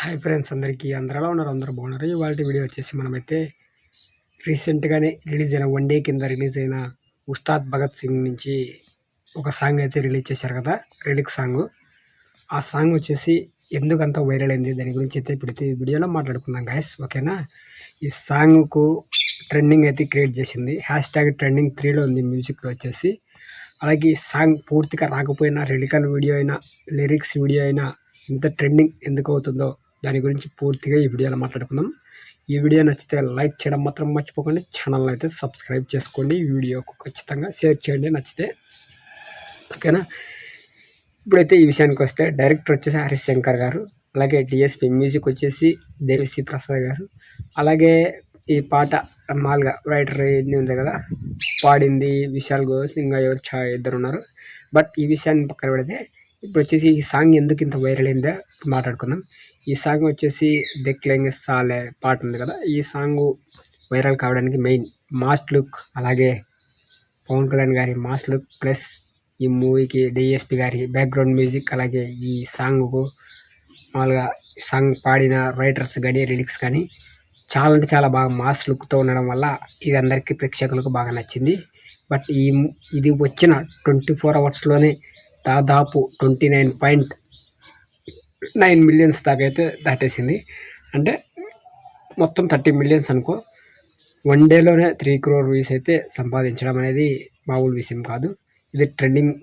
Hi friends అందరికీ అందరిలో ఉన్నారు అందరూ బాగున్నారు. ఇవాళ వీడియో వచ్చేసి మనమైతే రీసెంట్గానే రిలీజ్ అయిన వన్ డే కింద రిలీజ్ అయిన ఉస్తాద్ భగత్ సింగ్ నుంచి ఒక సాంగ్ అయితే రిలీజ్ చేశారు కదా రిలిక్ సాంగ్. ఆ సాంగ్ వచ్చేసి ఎందుకంత వైరల్ అయింది దాని గురించి అయితే ఇప్పుడు ఈ వీడియోలో మాట్లాడుకుందాం గాయస్ ఓకేనా? ఈ సాంగ్కు ట్రెండింగ్ అయితే క్రియేట్ చేసింది. హ్యాష్ ట్యాగ్ ట్రెండింగ్ త్రీలో ఉంది మ్యూజిక్లో వచ్చేసి. అలాగే ఈ సాంగ్ పూర్తిగా రాకపోయినా రెడికల్ వీడియో అయినా లిరిక్స్ వీడియో అయినా ఇంత ట్రెండింగ్ ఎందుకు అవుతుందో దాని గురించి పూర్తిగా ఈ వీడియోలో మాట్లాడుకుందాం. ఈ వీడియో నచ్చితే లైక్ చేయడం మాత్రం మర్చిపోకండి. ఛానల్ అయితే సబ్స్క్రైబ్ చేసుకోండి. ఈ వీడియోకు ఖచ్చితంగా షేర్ చేయండి. నచ్చితే ఓకేనా? ఇప్పుడైతే ఈ విషయానికి వస్తే డైరెక్టర్ వచ్చేసి హరీష్ శంకర్ గారు అలాగే డిఎస్పి మ్యూజిక్ వచ్చేసి దేవిశ్రీ ప్రసాద్ గారు అలాగే ఈ పాట మాల్గా రైటర్ ఇది ఉంది కదా పాడింది విశాల్ గోస్ ఇంకా ఎవరు చా ఇద్దరు ఉన్నారు. బట్ ఈ విషయాన్ని పక్కన పెడితే ఇప్పుడు వచ్చేసి ఈ సాంగ్ ఎందుకు ఇంత వైరల్ అయిందో మాట్లాడుకుందాం. ఈ సాంగ్ వచ్చేసి దెక్లెంగ్ సాలే పాట ఉంది కదా ఈ సాంగ్ వైరల్ కావడానికి మెయిన్ మాస్ట్ లుక్ అలాగే పవన్ కళ్యాణ్ గారి మాస్ లుక్ ప్లస్ ఈ మూవీకి డిఎస్పి గారి బ్యాక్గ్రౌండ్ మ్యూజిక్ అలాగే ఈ సాంగ్కు మామూలుగా సాంగ్ పాడిన రైటర్స్ కానీ లిరిక్స్ కానీ చాలా అంటే చాలా బాగా మాస్ లుక్తో ఉండడం వల్ల ఇది అందరికీ ప్రేక్షకులకు బాగా నచ్చింది. బట్ ఈ ఇది వచ్చిన ట్వంటీ ఫోర్ అవర్స్లోనే దాదాపు twenty nine point nine millions దాకా అయితే దాటేసింది. అంటే మొత్తం థర్టీ మిలియన్స్ అనుకో వన్ డేలోనే త్రీ క్రోర్ వ్యూస్ అయితే సంపాదించడం అనేది మామూలు విషయం కాదు. ఇది ట్రెండింగ్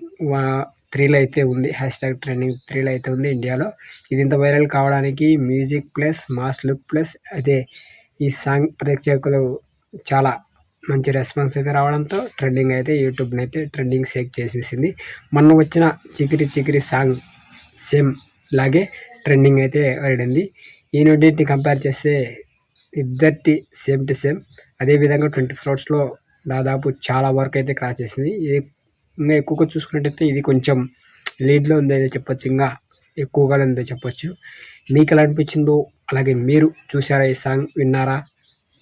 త్రీలో అయితే ఉంది. హ్యాష్ ట్యాగ్ ట్రెండింగ్ త్రీలో అయితే ఉంది ఇండియాలో. ఇది ఇంత వైరల్ కావడానికి music plus mass look plus అయితే ఈ సాంగ్ ప్రేక్షకులు చాలా మంచి రెస్పాన్స్ అయితే రావడంతో ట్రెండింగ్ అయితే యూట్యూబ్ని అయితే ట్రెండింగ్ షేక్ చేసేసింది. మొన్న వచ్చిన చికిరి చికిరి సాంగ్ సేమ్ లాగే ట్రెండింగ్ అయితే వెళ్ళింది ఈ రెండింటిని కంపేర్ చేస్తే ఇద్దరిటి సేమ్ టు సేమ్. అదేవిధంగా ట్వంటీ ఫ్లోర్స్లో దాదాపు చాలా వర్క్ అయితే క్రాస్ చేసింది. ఇది ఇంకా ఎక్కువగా చూసుకున్నట్టయితే ఇది కొంచెం లీడ్లో ఉందని చెప్పొచ్చు. ఇంకా ఎక్కువగా ఉందో చెప్పొచ్చు. మీకు ఎలా అనిపించిందో అలాగే మీరు చూసారా ఈ సాంగ్ విన్నారా?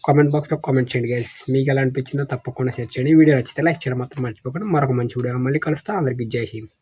కామెంట్ బాక్స్లో కామెంట్ చేయండి గైస్. మీకు ఎలా అనిపించిందో తప్పకుండా షేర్ చేయండి. వీడియో నచ్చితే లైక్ చేయడం మాత్రం మర్చిపోకుండా. మరొక మంచి వీడియో మళ్ళీ కలుస్తా. అందరికీ జై హింద్.